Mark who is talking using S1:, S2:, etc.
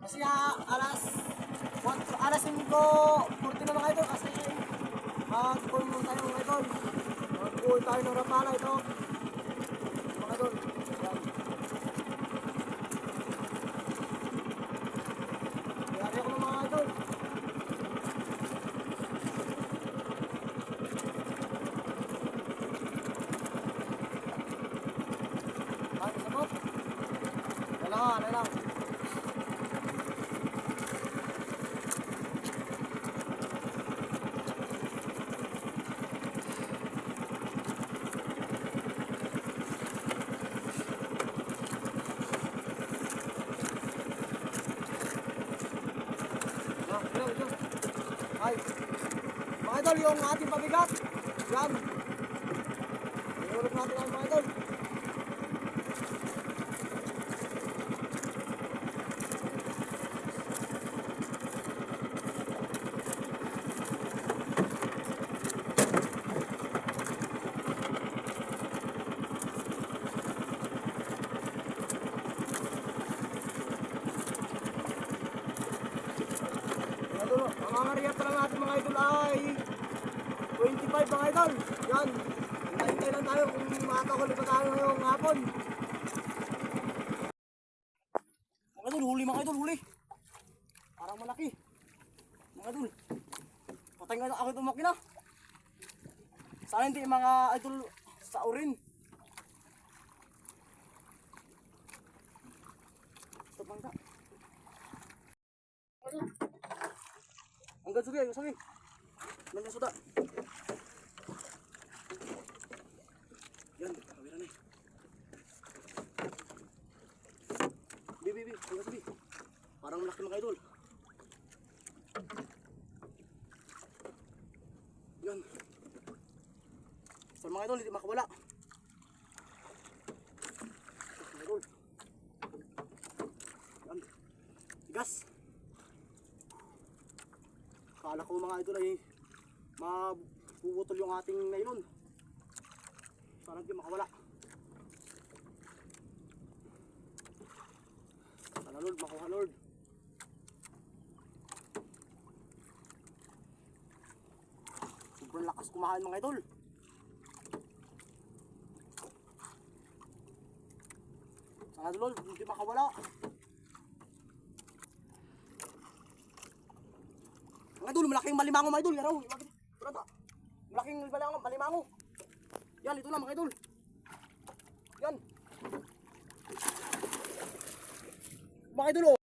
S1: Kasi ah, alas, what, alas 5, 40 na mga idol kasi mag-call mo tayo mga idol. Mag-call tayo ng rapala ito. Mga idol. Sabot. Yan lang, yan lang. Yan, yan, yan. Ay, mga idol, yung ating pabigat. Yan. Iulog natin ang mga idol. Mga ang angariya pa lang natin mga idol ay 25 mga idol. Yan. Hintay-hintay lang tayo kung makakahuli pa tayo ngayong hapon. Mga idol, huli mga idol, huli. Parang malaki. Mga idol. Patay nga ako itong makina. Sana hindi mga idol sa urin. Ito bangka. Hanggang sugi, ayo sugi. Nandiyan suda. Yan, kamera na eh. Bi, bi, bi, hanggang sugi. Parang malaki mga idol. Yan. So mga idol, hindi makawala. Mga idol. Yan. Tigas. Kala ko mga idol ay mabubutol yung ating nylon. Sana hindi makawala. Lakas kumain mga idol. Sana Lord, hindi makawala. Mga idol, malaking malimango mga idol. Yan raw. Ito na Malaking malimango, malimango. Yan, ito na mga idol. Yan. Mga idol, oh.